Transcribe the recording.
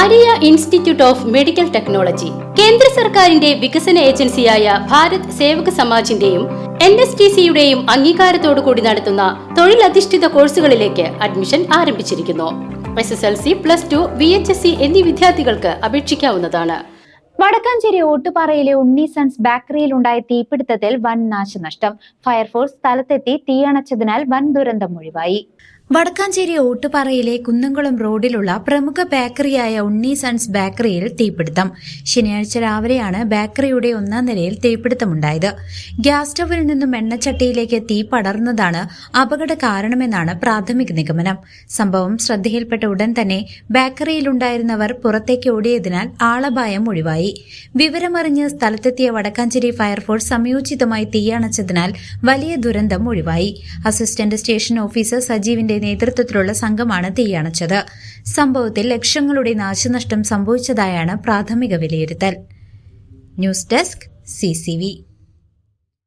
Maria institute of medical technology. കേന്ദ്ര സർക്കാരിന്റെ വികസന ഏജൻസിയായ ഭാരത് സേവക സമാജിന്റെയും എൻ എസ് ടി സിയുടെയും അംഗീകാരത്തോടു കൂടി നടത്തുന്ന തൊഴിലധിഷ്ഠിത കോഴ്സുകളിലേക്ക് അഡ്മിഷൻ ആരംഭിച്ചിരിക്കുന്നു. S S L C plus two V H S C എന്നീ വിദ്യാർത്ഥികൾക്ക് അപേക്ഷിക്കാവുന്നതാണ്. വടക്കാഞ്ചേരി ഓട്ടുപാറയിലെ ഉണ്ണി സൺസ് ബേക്കറിയിലുണ്ടായ തീപിടുത്തത്തിൽ വൻ നാശനഷ്ടം. ഫയർഫോഴ്സ് സ്ഥലത്തെത്തി തീയണച്ചതിനാൽ വൻ ദുരന്തം ഒഴിവായി. വടക്കാഞ്ചേരി ഓട്ടുപാറയിലെ കുന്നംകുളം റോഡിലുള്ള പ്രമുഖ ബേക്കറിയായ ഉണ്ണി സൺസ് ബേക്കറിയിൽ തീപിടുത്തം. ശനിയാഴ്ച രാവിലെയാണ് ബേക്കറിയുടെ ഒന്നാം നിലയിൽ തീപിടുത്തമുണ്ടായത്. ഗ്യാസ് സ്റ്റവിൽ നിന്നും എണ്ണച്ചട്ടിയിലേക്ക് തീ പടർന്നതാണ് അപകട കാരണമെന്നാണ് പ്രാഥമിക നിഗമനം. സംഭവം ശ്രദ്ധയിൽപ്പെട്ട ഉടൻ തന്നെ ബേക്കറിയിലുണ്ടായിരുന്നവർ പുറത്തേക്ക് ഓടിയതിനാൽ ആളപായം ഒഴിവായി. വിവരമറിഞ്ഞ് സ്ഥലത്തെത്തിയ വടക്കാഞ്ചേരി ഫയർഫോഴ്സ് സംയോജിതമായി തീയണച്ചതിനാൽ വലിയ ദുരന്തം ഒഴിവായി. അസിസ്റ്റന്റ് സ്റ്റേഷൻ ഓഫീസർ സജീവിന്റെ നേതൃത്വത്തിലുള്ള സംഘമാണ് തീയണച്ചത്. സംഭവത്തിൽ ലക്ഷങ്ങളുടെ നാശനഷ്ടം സംഭവിച്ചതായാണ് പ്രാഥമിക വിലയിരുത്തൽ. News desk C